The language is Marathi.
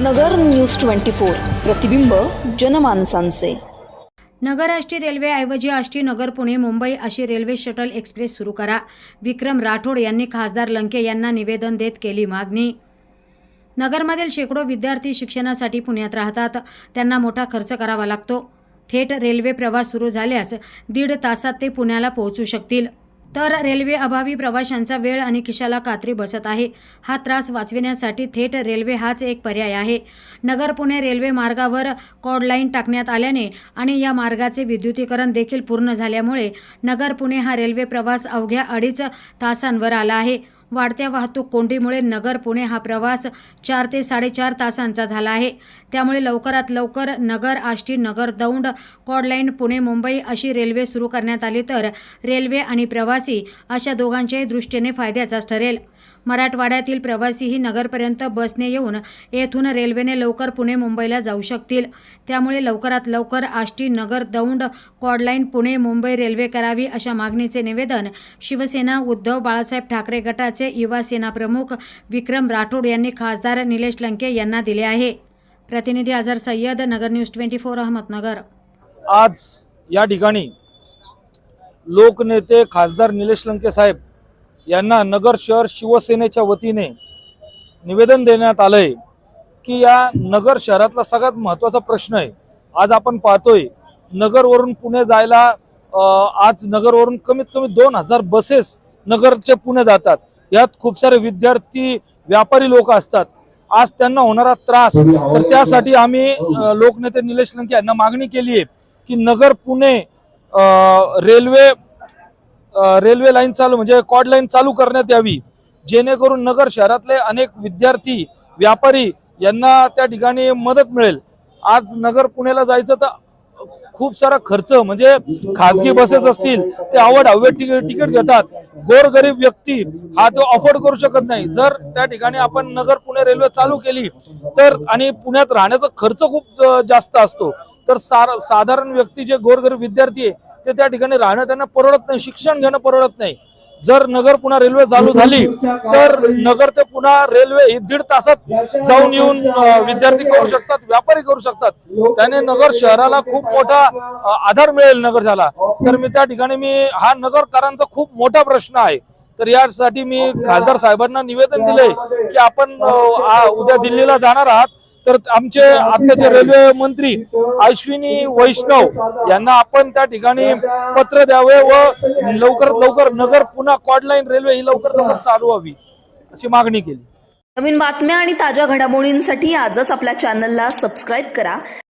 नगर न्यूज ट्वेंटी फोर प्रतिबिंब जनमानसांचे. नगर आष्टी रेल्वेऐवजी आष्टी नगर पुणे मुंबई अशी रेल्वे शटल एक्सप्रेस सुरू करा. विक्रम राठोड यांनी खासदार लंके यांना निवेदन देत केली मागणी. नगरमधील शेकडो विद्यार्थी शिक्षणासाठी पुण्यात राहतात. त्यांना मोठा खर्च करावा लागतो. थेट रेल्वे प्रवास सुरू झाल्यास दीड तासात ते पुण्याला पोहोचू शकतील. तर रेल्वे अभावी प्रवाशांचा वेळ आणि खिशाला कात्री बसत आहे. हा त्रास वाचविण्यासाठी थेट रेल्वे हाच एक पर्याय आहे. नगर पुणे रेल्वे मार्गावर कॉड लाईन टाकण्यात आल्याने आणि या मार्गाचे विद्युतीकरण देखील पूर्ण झाल्यामुळे नगर पुणे हा रेल्वे प्रवास अवघ्या अडीच तासांवर आला आहे. वाढत्या वाहतूक कोंडीमुळे नगर पुणे हा प्रवास चार ते साडेचार तासांचा झाला आहे. त्यामुळे लवकरात लवकर नगर आष्टी नगर दौंड कॉडलाईन पुणे मुंबई अशी रेल्वे सुरू करण्यात आली तर रेल्वे आणि प्रवासी अशा दोघांच्याही दृष्टीने फायद्याचाच ठरेल. मराठवाड्यातील प्रवासीही नगरपर्यंत बसने येऊन येथून रेल्वेने लवकर पुणे मुंबईला जाऊ शकतील. त्यामुळे लवकरात लवकर Ashti Nagar Daund chord line Pune Mumbai railway करावी अशा मागणीचे निवेदन शिवसेना उद्धव बाळासाहेब ठाकरे गटाचे युवा सेना प्रमुख विक्रम राठोड यांनी खासदार निलेश लंके यांना दिले आहे. प्रतिनिधी Azhar Sayyed Nagar news twenty four Ahmednagar. आज या ठिकाणी लोकनेते खासदार निलेश लंके साहेब यांना नगर शहर शिवसेनेच्या वतीने निवेदन देण्यात आलंय की या नगर शहरातला सगळ्यात महत्त्वाचा प्रश्न आहे. आज आपण पाहतोय नगरवरून पुणे जायला आज नगरवरून कमीत कमी दोन हजार बसेस नगरचे पुणे जातात. यात खूप सारे विद्यार्थी व्यापारी लोक असतात. आज त्यांना होणारा त्रास. तर त्यासाठी आम्ही लोकनेते निलेश लंके यांना मागणी केली आहे की Nagar Pune railway railway line चालू म्हणजे कॉड लाईन चालू करण्यात यावी. जेणेकरून नगर शहरातले अनेक विद्यार्थी व्यापारी यांना त्या ठिकाणी मदत मिळेल. आज नगर पुण्याला जायचं तर खूप सारा खर्च म्हणजे खाजगी बसेस असतील ते आवड हवे तिकीट घेतात. गोरगरीब व्यक्ती हा तो अफोर्ड करू शकत नाही. जर त्या ठिकाणी आपण नगर पुणे रेल्वे चालू केली तर आणि पुण्यात राहण्याचा खर्च खूप जास्त असतो. तर साधारण व्यक्ती जे गोरगरीब विद्यार्थी आहे ते त्या ठिकाणी राहणं त्यांना परवडत नाही शिक्षण घेणं परवडत नाही. जर नगर पुन्हा रेल्वे चालू झाली तर नगर ते पुन्हा रेल्वे ही दीड तासात जाऊन येऊन विद्यार्थी करू शकतात व्यापारी करू शकतात. त्याने नगर शहराला खूप मोठा आधार मिळेल नगर झाला. तर मी त्या ठिकाणी मी हा नगरकरांचा खूप मोठा प्रश्न आहे. तर यासाठी मी खासदार साहेबांना निवेदन दिलंय की आपण उद्या दिल्लीला जाणार आहात. तर आमचे आत्ताचे रेल्वे मंत्री अश्विनी वैष्णव यांना आपण त्या ठिकाणी पत्र द्यावे व लवकरात लवकर नगर पुन्हा कॉडलाईन रेल्वे ही लवकर लवकर चालू व्हावी अशी मागणी केली. नवीन बातम्या आणि ताज्या घडामोडींसाठी आजच आपल्या चॅनलला सबस्क्राईब करा.